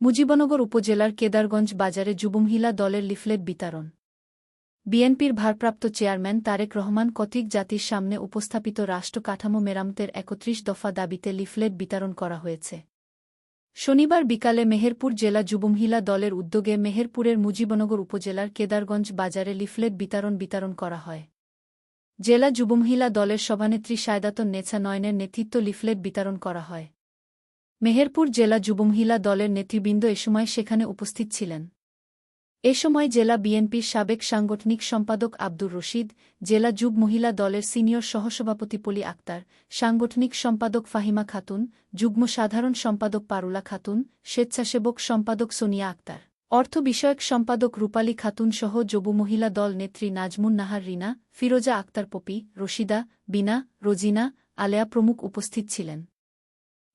মুজিবনগর উপজেলার কেদারগঞ্জ বাজারে যুবমহিলা দলের লিফলেট বিতরণ। বিএনপির ভারপ্রাপ্ত চেয়ারম্যান তারেক রহমান কতিক জাতির সামনে উপস্থাপিত রাষ্ট্র কাঠামো মেরামতের একত্রিশ দফা দাবিতে লিফলেট বিতরণ করা হয়েছে। শনিবার বিকালে মেহেরপুর জেলা যুবমহিলা দলের উদ্যোগে মেহেরপুরের মুজিবনগর উপজেলার কেদারগঞ্জ বাজারে লিফলেট বিতরণ বিতরণ করা হয়। জেলা যুবমহিলা দলের সভানেত্রী সায়দাতন নেছা নয়নের নেতৃত্ব লিফলেট বিতরণ করা হয়। মেহেরপুর জেলা যুবমহিলা দলের নেতৃবৃন্দ এ সময় সেখানে উপস্থিত ছিলেন। এ সময় জেলা বিএনপির সাবেক সাংগঠনিক সম্পাদক আব্দুর রশিদ, জেলা যুব মহিলা দলের সিনিয়র সহসভাপতি পলি আক্তার, সাংগঠনিক সম্পাদক ফাহিমা খাতুন, যুগ্ম সাধারণ সম্পাদক পারুলা খাতুন, স্বেচ্ছাসেবক সম্পাদক সোনিয়া আক্তার। অর্থ বিষয়ক সম্পাদক রূপালী খাতুন সহ যুব মহিলা দল নেত্রী নাজমুন নাহার রিনা, ফিরোজা আক্তার পপি, রশিদা, বিনা, রোজিনা, আলেয়া প্রমুখ উপস্থিত ছিলেন।